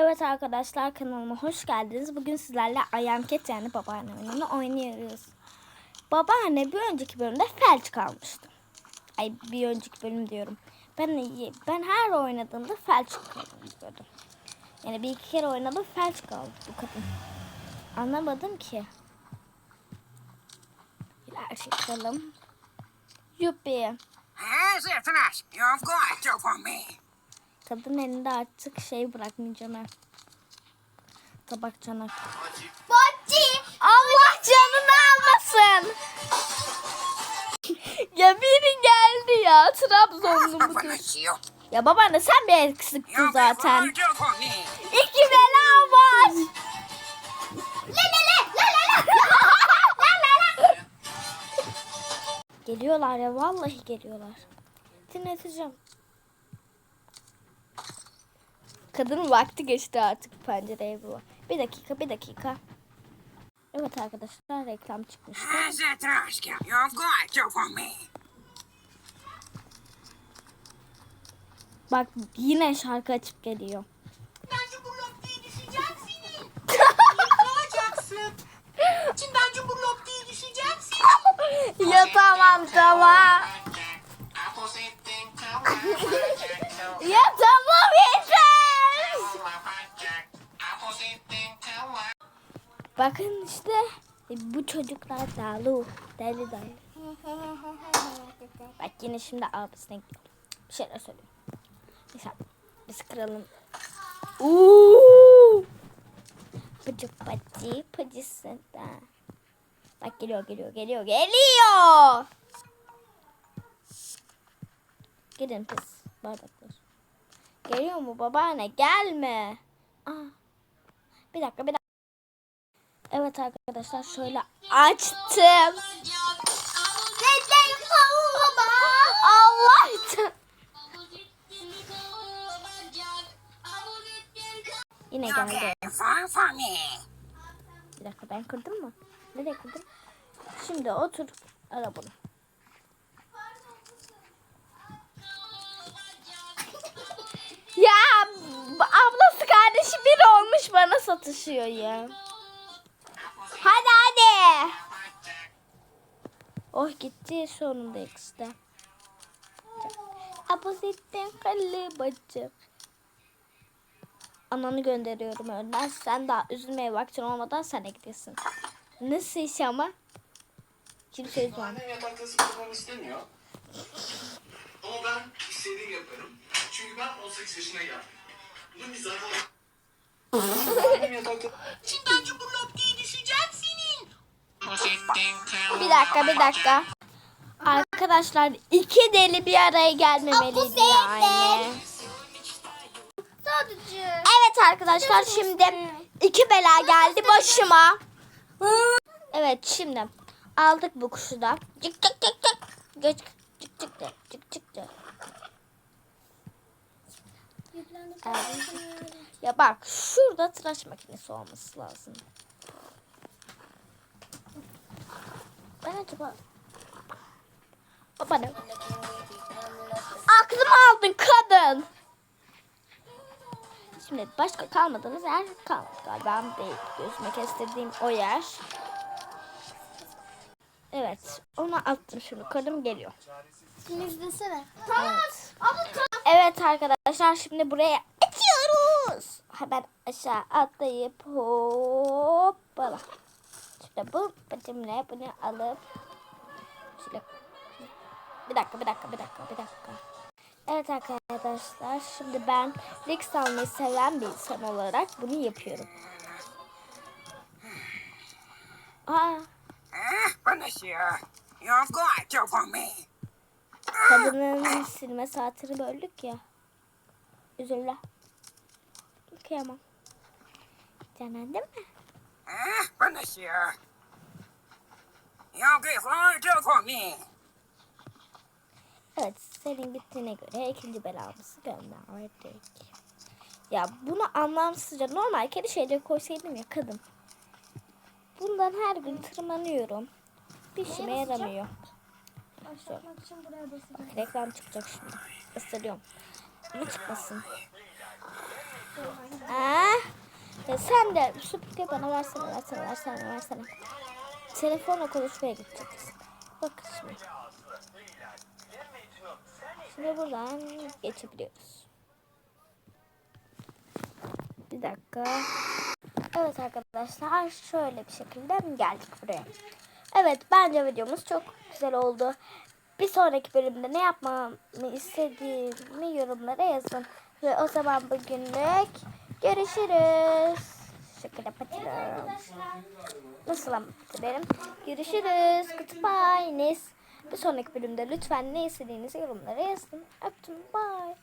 Evet arkadaşlar kanalıma hoş geldiniz. Bugün sizlerle Cat yani babaanne oyununu oynuyoruz. Babaanne bir önceki bölümde felç kalmıştı. Ay bir önceki bölüm diyorum. Ben ben her oynadığımda felç kalıyordum. Yani bir iki kere oynadım felç kaldı bu kadın. Anlamadım ki. Bir şey çıkalım. Yuppi. As if tonight you've got to for me. Kadın elinde artık şey bırakmayacağım ha. Tabak çanak. Bocci. Allah canını almasın. ya biri geldi ya. Trabzonlu mudur? Ya babaanne sen bir eksiktin You've zaten. İki bela var. La la la la la la. La la la. Geliyorlar ya vallahi geliyorlar. Dinleteceğim. Kadının vakti geçti artık pencereye bu. Bir dakika bir dakika. Evet arkadaşlar reklam çıkmıştı. Bak yine şarkı açıp geliyor. İçinden cumburlop diye. İçinden cumburlop diye düşecek senin. ya tamam tamam. ya tamam Bakın işte e, bu çocuklar dağlı. Deli deli. Bak yine şimdi abisine gidiyor. Bir şeyler söylüyor. Mesela biz kıralım. Uuu. Pıcı pıcı pıcısında. Bak geliyor geliyor geliyor geliyor. Gidin pis bardaklar. Geliyor mu babaanne? Gelme. Aa. Bir dakika bir dakika. Evet arkadaşlar şöyle açtım. Neden baba? Allah. Yine geldi. me. Bir dakika ben kırdım mı? Nereye kırdım? Şimdi otur. Ara bunu. ya ablası kardeşi biri olmuş bana satışıyor ya. Oh gitti sonunda ikisi de. Apozitin kallı bacım. Ananı gönderiyorum önden. Sen daha üzülmeye vaktin olmadan de gidiyorsun. Nasıl iş ama? Kimse üzmem. Annem yatakta sıkılmamı istemiyor. Ama ben istediğimi yaparım. Çünkü ben 18 yaşına geldim. Bunun bir zararı Annem yatakta... İçinden Bir dakika bir dakika. Arkadaşlar iki deli bir araya gelmemeliydi yani. Evet arkadaşlar şimdi iki bela geldi başıma. Evet şimdi aldık bu kuşu da. Cık cık cık cık. Cık cık cık cık cık cık. Ya bak şurada tıraş makinesi olması lazım. Ben acaba... Baba ne? Aklımı aldın kadın. Şimdi başka kalmadığımız yer kalmadı galiba değil. Gözüme kestirdiğim o yer. Evet. Onu attım şimdi. Kadın geliyor. Şimdi izlesene. Evet. Ama Evet arkadaşlar şimdi buraya açıyoruz. Hemen aşağı atlayıp hoppala. Şimdi bu bacımla bunu alıp şöyle bir dakika bir dakika bir dakika bir dakika. Evet arkadaşlar şimdi ben Rix almayı seven bir insan olarak bunu yapıyorum. Aa, you. You've got to for me. kadının silme saatini böldük ya. Üzüldü. Kıyamam. Değil mi? Ah, You give far to for me. Evet senin gittiğine göre ikinci belamızı gönderdik. Ya bunu anlamsızca normal kedi şeyleri koysaydım ya kadın. Bundan her gün tırmanıyorum. Bir işime yaramıyor. başlatmak için buraya basacağım. Reklam çıkacak şimdi. Isırıyorum. Ama çıkmasın. Aa, sen de süpürge bana versene versene versene versene. Telefonla konuşmaya gideceğiz. Bak şimdi. Şimdi buradan geçebiliyoruz. Bir dakika. Evet arkadaşlar şöyle bir şekilde geldik buraya. Evet bence videomuz çok güzel oldu. Bir sonraki bölümde ne yapmamı istediğimi yorumlara yazın. Ve o zaman bugünlük görüşürüz. Şöyle patırım. Nasıl anlatırım? Görüşürüz. Goodbye. Bir sonraki bölümde lütfen ne istediğinizi yorumlara yazın. Öptüm. Bye.